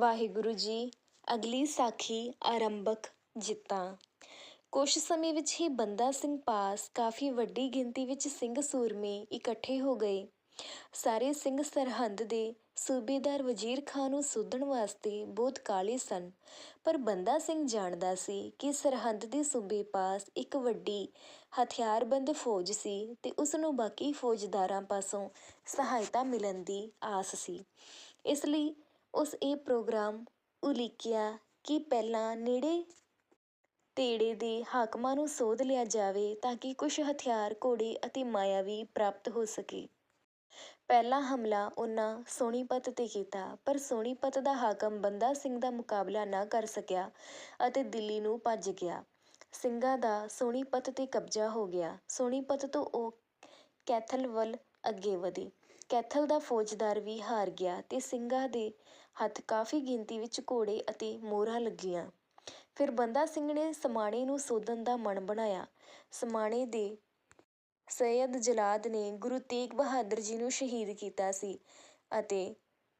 ਵਾਹਿਗੁਰੂ ਜੀ, ਅਗਲੀ ਸਾਖੀ ਆਰੰਭਕ ਜਿੱਤਾਂ। ਕੁਝ ਸਮੇਂ ਵਿੱਚ ਹੀ ਬੰਦਾ ਸਿੰਘ ਪਾਸ ਕਾਫੀ ਵੱਡੀ ਗਿਣਤੀ ਵਿੱਚ ਸਿੰਘ ਸੂਰਮੇ ਇਕੱਠੇ ਹੋ ਗਏ। ਸਾਰੇ ਸਿੰਘ ਸਰਹੰਦ ਦੇ ਸੂਬੇਦਾਰ ਵਜ਼ੀਰ ਖਾਂ ਨੂੰ ਸੋਧਣ ਵਾਸਤੇ ਬਹੁਤ ਕਾਹਲੇ ਸਨ, ਪਰ ਬੰਦਾ ਸਿੰਘ ਜਾਣਦਾ ਸੀ ਕਿ ਸਰਹੰਦ ਦੇ ਸੂਬੇ ਪਾਸ ਇੱਕ ਵੱਡੀ ਹਥਿਆਰਬੰਦ ਫੌਜ ਸੀ ਤੇ ਉਸ ਨੂੰ ਬਾਕੀ ਫੌਜਦਾਰਾਂ ਪਾਸੋਂ ਸਹਾਇਤਾ ਮਿਲਣ ਦੀ ਆਸ ਸੀ। ਇਸ ਲਈ ਉਸ ਇਹ ਪ੍ਰੋਗਰਾਮ ਉਲੀਕਿਆ ਕਿ ਪਹਿਲਾਂ ਨੇੜੇ ਤੇੜੇ ਦੇ ਹਾਕਮਾਂ ਨੂੰ ਸੋਧ ਲਿਆ ਜਾਵੇ ਤਾਂ ਕਿ ਕੁਝ ਹਥਿਆਰ, ਘੋੜੇ ਅਤੇ ਮਾਇਆ ਵੀ ਪ੍ਰਾਪਤ ਹੋ ਸਕੇ। ਪਹਿਲਾ ਹਮਲਾ ਉਹਨਾਂ ਸੋਨੀਪਤ ਤੇ ਕੀਤਾ, ਪਰ ਸੋਨੀਪਤ ਦਾ ਹਾਕਮ ਬੰਦਾ ਸਿੰਘ ਦਾ ਮੁਕਾਬਲਾ ਨਾ ਕਰ ਸਕਿਆ ਅਤੇ ਦਿੱਲੀ ਨੂੰ ਭੱਜ ਗਿਆ। ਸਿੰਘਾਂ ਦਾ ਸੋਨੀਪਤ ਤੇ ਕਬਜ਼ਾ ਹੋ ਗਿਆ। ਸੋਨੀਪਤ ਤੋਂ ਉਹ ਕੈਥਲ ਵੱਲ ਅੱਗੇ ਵਧੇ। ਕੈਥਲ ਦਾ ਫੌਜਦਾਰ ਵੀ ਹਾਰ ਗਿਆ ਤੇ ਸਿੰਘਾਂ ਦੇ ਹੱਥ ਕਾਫੀ ਗਿਣਤੀ ਵਿੱਚ ਘੋੜੇ ਅਤੇ ਮੋਹਰਾਂ ਲੱਗੀਆਂ। ਫਿਰ ਬੰਦਾ ਸਿੰਘ ਨੇ ਸਮਾਣੇ ਨੂੰ ਸੋਧਣ ਦਾ ਮਨ ਬਣਾਇਆ। ਸਮਾਣੇ ਦੇ ਸੈਯਦ ਜਲਾਦ ਨੇ ਗੁਰੂ ਤੇਗ ਬਹਾਦਰ ਜੀ ਨੂੰ ਸ਼ਹੀਦ ਕੀਤਾ ਸੀ ਅਤੇ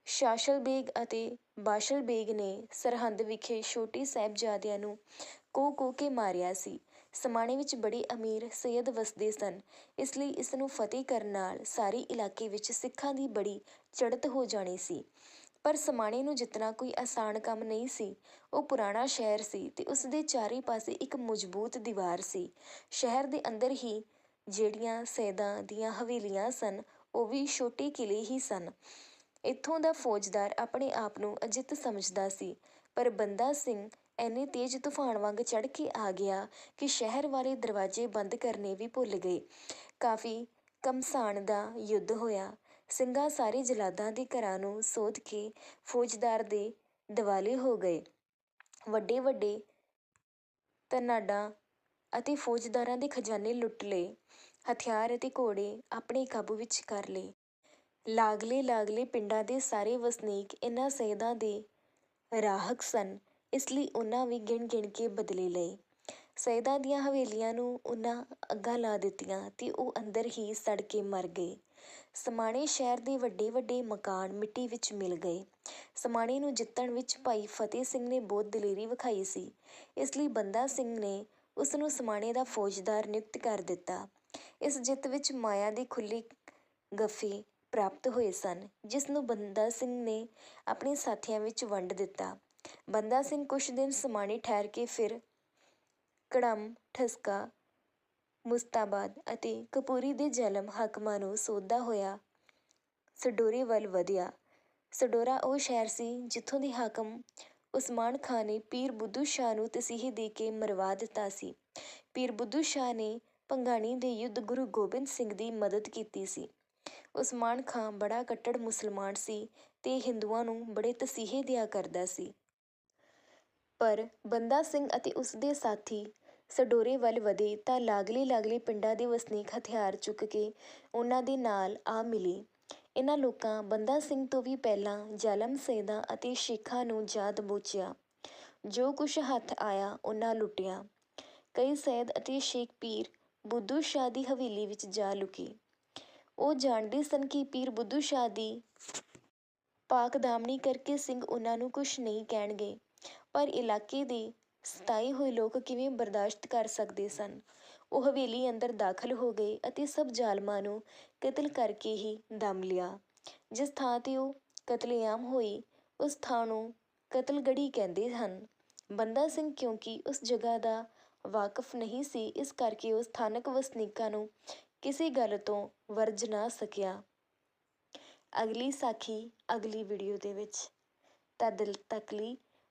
ਸ਼ਾਸਲ ਬੇਗ ਅਤੇ ਬਾਸ਼ਲ ਬੇਗ ਨੇ ਸਰਹੰਦ ਵਿਖੇ ਛੋਟੇ ਸਾਹਿਬਜ਼ਾਦਿਆਂ ਨੂੰ ਕੋ ਕੋਹ ਕੇ ਮਾਰਿਆ ਸੀ। ਸਮਾਣੇ ਵਿੱਚ ਬੜੇ ਅਮੀਰ ਸੈਯਦ ਵਸਦੇ ਸਨ। ਇਸ ਲਈ ਇਸ ਨੂੰ ਫਤਿਹ ਕਰਨ ਨਾਲ ਸਾਰੇ ਇਲਾਕੇ ਵਿੱਚ ਸਿੱਖਾਂ ਦੀ ਬੜੀ ਚੜ੍ਹਤ ਹੋ ਜਾਣੀ ਸੀ। ਪਰ ਸਮਾਣੇ ਨੂੰ ਜਿੱਤਣਾ ਕੋਈ ਆਸਾਨ ਕੰਮ ਨਹੀਂ ਸੀ, ਉਹ ਪੁਰਾਣਾ ਸ਼ਹਿਰ ਸੀ ਤੇ ਉਸ ਦੇ ਚਾਰੇ ਪਾਸੇ ਇੱਕ ਮਜ਼ਬੂਤ ਦੀਵਾਰ ਸੀ। ਸ਼ਹਿਰ ਦੇ ਅੰਦਰ ਹੀ ਜਿਹੜੀਆਂ ਸੈਦਾਂ ਦੀਆਂ ਹਵੇਲੀਆਂ ਸਨ, ਉਹ ਵੀ ਛੋਟੇ ਕਿਲੇ ਹੀ ਸਨ। ਇੱਥੋਂ ਦਾ ਫੌਜਦਾਰ ਆਪਣੇ ਆਪ ਨੂੰ ਅਜਿੱਤ ਸਮਝਦਾ ਸੀ, ਪਰ ਬੰਦਾ ਸਿੰਘ ਐਨੇ ਤੇਜ਼ ਤੂਫਾਨ ਵਾਂਗ ਚੜ੍ਹ ਕੇ ਆ ਗਿਆ ਕਿ ਸ਼ਹਿਰ ਵਾਲੇ ਦਰਵਾਜ਼ੇ ਬੰਦ ਕਰਨੇ ਵੀ ਭੁੱਲ ਗਏ। ਕਾਫੀ ਕਮਸਾਨ ਦਾ ਯੁੱਧ ਹੋਇਆ। ਸਿੰਘਾਂ ਸਾਰੇ ਜਲਾਦਾਂ ਦੇ ਘਰਾਂ ਨੂੰ ਸੋਧ ਕੇ ਫੌਜਦਾਰ ਦੇ ਦਿਵਾਲੇ ਹੋ ਗਏ। ਵੱਡੇ ਵੱਡੇ ਧਨਾਡਾਂ ਅਤੇ ਫੌਜਦਾਰਾਂ ਦੇ ਖਜ਼ਾਨੇ ਲੁੱਟ ਲਏ। ਹਥਿਆਰ ਅਤੇ ਘੋੜੇ ਆਪਣੇ ਕਾਬੂ ਵਿੱਚ ਕਰ ਲਏ। ਲਾਗਲੇ ਲਾਗਲੇ ਪਿੰਡਾਂ ਦੇ ਸਾਰੇ ਵਸਨੀਕ ਇਨ੍ਹਾਂ ਸੈਦਾਂ ਦੇ ਰਾਹਕ ਸਨ। ਇਸ ਲਈ ਉਹਨਾਂ ਵੀ ਗਿਣ ਗਿਣ ਕੇ ਬਦਲੇ ਲਏ। ਸੈਦਾਂ ਦੀਆਂ ਹਵੇਲੀਆਂ ਨੂੰ ਉਹਨਾਂ ਅੱਗਾਂ ਲਾ ਦਿੱਤੀਆਂ ਤੇ ਉਹ ਅੰਦਰ ਹੀ ਸੜ ਕੇ ਮਰ ਗਏ। ਸਮਾਣੇ ਸ਼ਹਿਰ ਦੇ ਵੱਡੇ ਵੱਡੇ ਮਕਾਨ ਮਿੱਟੀ ਵਿੱਚ ਮਿਲ ਗਏ। ਸਮਾਣੇ ਨੂੰ ਜਿੱਤਣ ਵਿੱਚ ਭਾਈ ਫਤਿਹ ਸਿੰਘ ਨੇ ਬਹੁਤ ਦਲੇਰੀ ਵਿਖਾਈ ਸੀ। ਇਸ ਲਈ ਬੰਦਾ ਸਿੰਘ ਨੇ ਉਸ ਨੂੰ ਸਮਾਣੇ ਦਾ ਫੌਜਦਾਰ ਨਿਯੁਕਤ ਕਰ ਦਿੱਤਾ। ਇਸ ਜਿੱਤ ਵਿੱਚ ਮਾਇਆ ਦੇ ਖੁੱਲੇ ਗੱਫੇ ਪ੍ਰਾਪਤ ਹੋਏ ਸਨ, ਜਿਸ ਨੂੰ ਬੰਦਾ ਸਿੰਘ ਨੇ ਆਪਣੇ ਸਾਥੀਆਂ ਵਿੱਚ ਵੰਡ ਦਿੱਤਾ। ਬੰਦਾ ਸਿੰਘ ਕੁਝ ਦਿਨ ਸਮਾਣੇ ਠਹਿਰ ਕੇ ਫਿਰ ਕੜਮ, ਠਸਕਾ, ਮੁਸਤਾਬਾਦ ਅਤੇ ਕਪੂਰੀ ਦੇ ਜ਼ਾਲਮ ਹਾਕਮਾਂ ਨੂੰ ਸੋਧਦਾ ਹੋਇਆ ਸਡੋਰੇ ਵੱਲ ਵਧਿਆ। ਸਡੋਰਾ ਉਹ ਸ਼ਹਿਰ ਸੀ ਜਿੱਥੋਂ ਦੇ ਹਾਕਮ ਉਸਮਾਨ ਖਾਂ ਨੇ ਪੀਰ ਬੁੱਧੂ ਸ਼ਾਹ ਨੂੰ ਤਸੀਹੇ ਦੇ ਕੇ ਮਰਵਾ ਦਿੱਤਾ ਸੀ। ਪੀਰ ਬੁੱਧੂ ਸ਼ਾਹ ਨੇ ਭੰਗਾਣੀ ਦੇ ਯੁੱਧ ਗੁਰੂ ਗੋਬਿੰਦ ਸਿੰਘ ਦੀ ਮਦਦ ਕੀਤੀ ਸੀ। ਉਸਮਾਨ ਖਾਂ ਬੜਾ ਕੱਟੜ ਮੁਸਲਮਾਨ ਸੀ ਤੇ ਹਿੰਦੂਆਂ ਨੂੰ ਬੜੇ ਤਸੀਹੇ ਦਿਆ ਕਰਦਾ ਸੀ। ਪਰ ਬੰਦਾ ਸਿੰਘ ਅਤੇ ਉਸ ਦੇ ਸਾਥੀ ਸਡੋਰੇ ਵੱਲ ਵਧੇ ਤਾਂ ਲਾਗਲੇ ਲਾਗਲੇ ਪਿੰਡਾਂ ਦੇ ਵਸਨੀਕ ਹਥਿਆਰ ਚੁੱਕ ਕੇ ਉਹਨਾਂ ਦੇ ਨਾਲ ਆ ਮਿਲੇ। ਇਹਨਾਂ ਲੋਕਾਂ ਬੰਦਾ ਸਿੰਘ ਤੋਂ ਵੀ ਪਹਿਲਾਂ ਜ਼ਾਲਮ ਸੈਦਾਂ ਅਤੇ ਸ਼ੇਖਾਂ ਨੂੰ ਜਾਦ ਬੋਚਿਆ ਜੋ ਕੁਛ ਹੱਥ ਆਇਆ ਉਹਨਾਂ ਲੁੱਟਿਆ। ਕਈ ਸੈਦ ਅਤੇ ਸ਼ੇਖ ਪੀਰ ਬੁੱਧੂ ਸ਼ਾਹ ਦੀ ਹਵੇਲੀ ਵਿੱਚ ਜਾ ਲੁਕੇ। ਉਹ ਜਾਣਦੇ ਸਨ ਕਿ ਪੀਰ ਬੁੱਧੂ ਸ਼ਾਹ ਦੀ ਪਾਕ ਦਾਮਨੀ ਕਰਕੇ ਸਿੰਘ ਉਹਨਾਂ ਨੂੰ ਕੁਛ ਨਹੀਂ ਕਹਿਣਗੇ। ਪਰ ਇਲਾਕੇ ਦੇ ਸਤਾਏ ਹੋਏ ਲੋਕ ਕਿਵੇਂ ਬਰਦਾਸ਼ਤ ਕਰ ਸਕਦੇ ਸਨ? ਉਹ ਹਵੇਲੀ ਅੰਦਰ ਦਾਖਲ ਹੋ ਗਏ ਅਤੇ ਸਭ ਜ਼ਾਲਮਾਂ ਨੂੰ ਕਤਲ ਕਰਕੇ ਹੀ ਦਮ ਲਿਆ। ਜਿਸ ਥਾਂ ਤੇ ਉਹ ਕਤਲੇਆਮ ਹੋਈ, ਉਸ ਥਾਂ ਨੂੰ ਕਤਲਗੜੀ ਕਹਿੰਦੇ ਹਨ। ਬੰਦਾ ਸਿੰਘ ਕਿਉਂਕਿ ਉਸ ਜਗ੍ਹਾ ਦਾ ਵਾਕਫ ਨਹੀਂ ਸੀ, ਇਸ ਕਰਕੇ ਉਹ ਸਥਾਨਕ ਵਸਨੀਕਾਂ ਨੂੰ ਕਿਸੇ ਗੱਲ ਤੋਂ ਵਰਜ ਨਾ ਸਕਿਆ। ਅਗਲੀ ਸਾਖੀ ਅਗਲੀ ਵੀਡੀਓ ਦੇ ਵਿੱਚ। ਤਦ ਤੱਕ ਲਈ